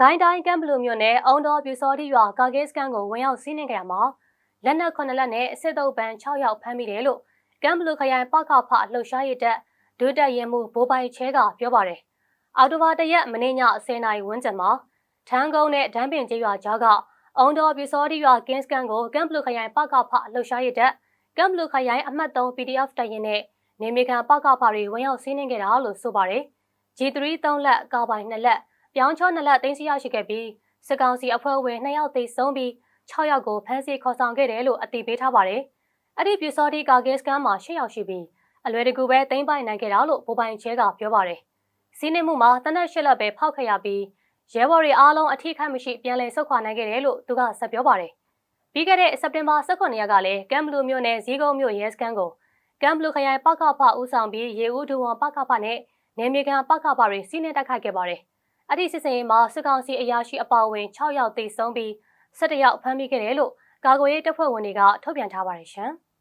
ကိုင်းတိုင်းကမ်ဘလူမြို့နယ်အုံတော်ပြူစောတိရွာကာကဲစကန်ကိုဝင်ရောက်စီးနင်းကြရမှာလက်နက်9လက်နဲ့စစ်တုပ်ပန်း6ယောက်ဖမ်းမိတယ်လို့ကမ်ဘလူခရိုင်ပခဖလှုပ်ရှားရတဲ့ဒုတက်ရင်မှုဘိုးပိုင်ချဲကပြောပါတယ်။အော်တိုဘာတရက်မနေ့ည10:00နာရီဝန်းကျင်မှာထန်းကုန်းနဲ့ဒန်းပင်ကျေးရွာကြားကအုံတော်ပြူစောတိရွာကင်းစကန်ကိုကမ်ဘလူခရိုင်ပခဖလှုပ်ရှားရတဲ့ကမ်ဘလူခရိုင်အမှတ်3 PDF တရင်နဲ့နေမီကန်ပခဖတွေဝင်ရောက်စီးနင်းခဲ့တာလို့ဆိုပါတယ်။ G3 3လက်ကာပိုင်2လက် ပြောင်းချောနှစ်လက်တင်းစီရရှိခဲ့ပြီးစစ်ကောင်စီအဖွဲ့ဝင်2ယောက်သေဆုံးပြီး6ယောက်ကိုဖမ်းဆီးခေါ်ဆောင်ခဲ့တယ်လို့အသိပေးထားပါတယ်။အဲ့ဒီပြူစောတိကာဂက်စကန်မှာ6ယောက်ရှိပြီးအလွယ်တကူပဲသိမ်းပိုက်နိုင်ခဲ့တာလို့ဗိုလ်ပိုင်ချဲကပြောပါတယ်။စီးနှင်းမှုမှာတနက်ရှစ်လက်ပဲဖောက်ခဲ့ရပြီးရဲဘော်တွေအားလုံးအထိခိုက်မရှိပြန်လည်ဆုတ်ခွာနိုင်ခဲ့တယ်လို့သူကဆက်ပြောပါတယ်။ပြီးခဲ့တဲ့စက်တင်ဘာ18ရက်ကလည်းကမ်ဘလူးမြို့နယ်ဇီးကုန်းမြို့ရဲစခန်းကိုကမ်ဘလူးခရိုင်ပကဖဦးဆောင်ပြီးရေဦးဒူဝန်ပကဖနဲ့နေမြေကန်ပကဖတွေစီးနှင်းတိုက်ခိုက်ခဲ့ပါတယ်။ အဲ့ဒီစစ်စင်ရေးမှာစစ်ကောင်စီအရာရှိအပါအဝင်6ယောက်သေဆုံးပြီး17ယောက်ဖမ်းမိခဲ့တယ်လို့ကာကွယ်ရေးတပ်ဖွဲ့ဝင်တွေကထုတ်ပြန်ထားပါတယ်ရှင်။